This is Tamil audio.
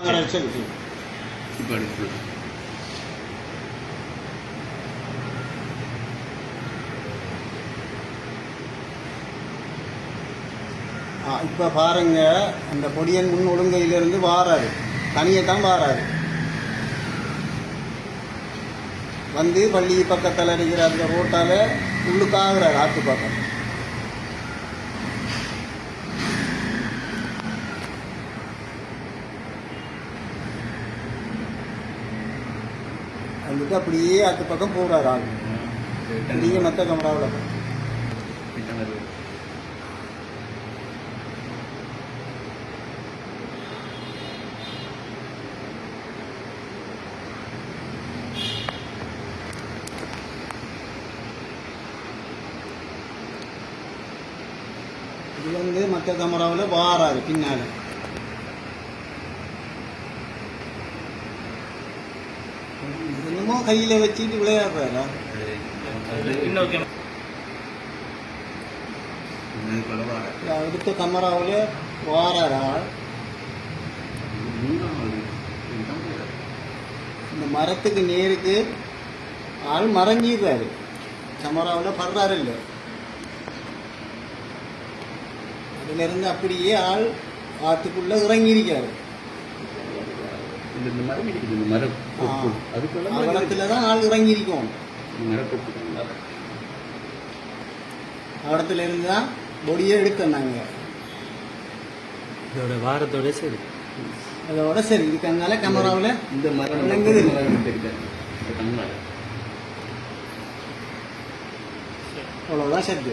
இப்போ ஆ பாருங்க அந்த பொடியன் முன் ஒழுங்கையிலிருந்து வாராரு. தனியை தான் வாராரு. வந்து பள்ளி பக்கத்தில் இருக்கிற அந்த ரோட்டால் உள்ளுக்காகிறார் ஆற்று பக்கம் வந்துட்டு அப்படியே ஆற்று பக்கம் போகிறார் ஆள். நீங்கள் மற்ற கமராவில் இது வந்து மற்ற கமராவில் வாராரு பின்னால். என்னமோ கையில் வச்சுட்டு விளையாடுறாரா? அடுத்த கமராவில் வாராரா? இந்த மரத்துக்கு நேருக்கு ஆள் மறைஞ்சிடுறாரு கேமராவில் படுறாரு இல்லை அதுலேருந்து அப்படியே ஆள் ஆற்றுக்குள்ளே இறங்கியிருக்காரு. இந்த இந்த மரம் இருக்குது இந்த மரம் மரம் இருக்குது. அவடத்தில் தான் ஆள் இறங்கியிருக்கோம். மரம். அவடத்துல இருந்து தான் பொடியை எடுத்தோம் நாங்கள் இதோட வாரத்தோட சரி. அதோட சரி இதுக்கனால கேமராவில் இந்த மரம் விளங்குது. அவ்வளோதான் சத்து.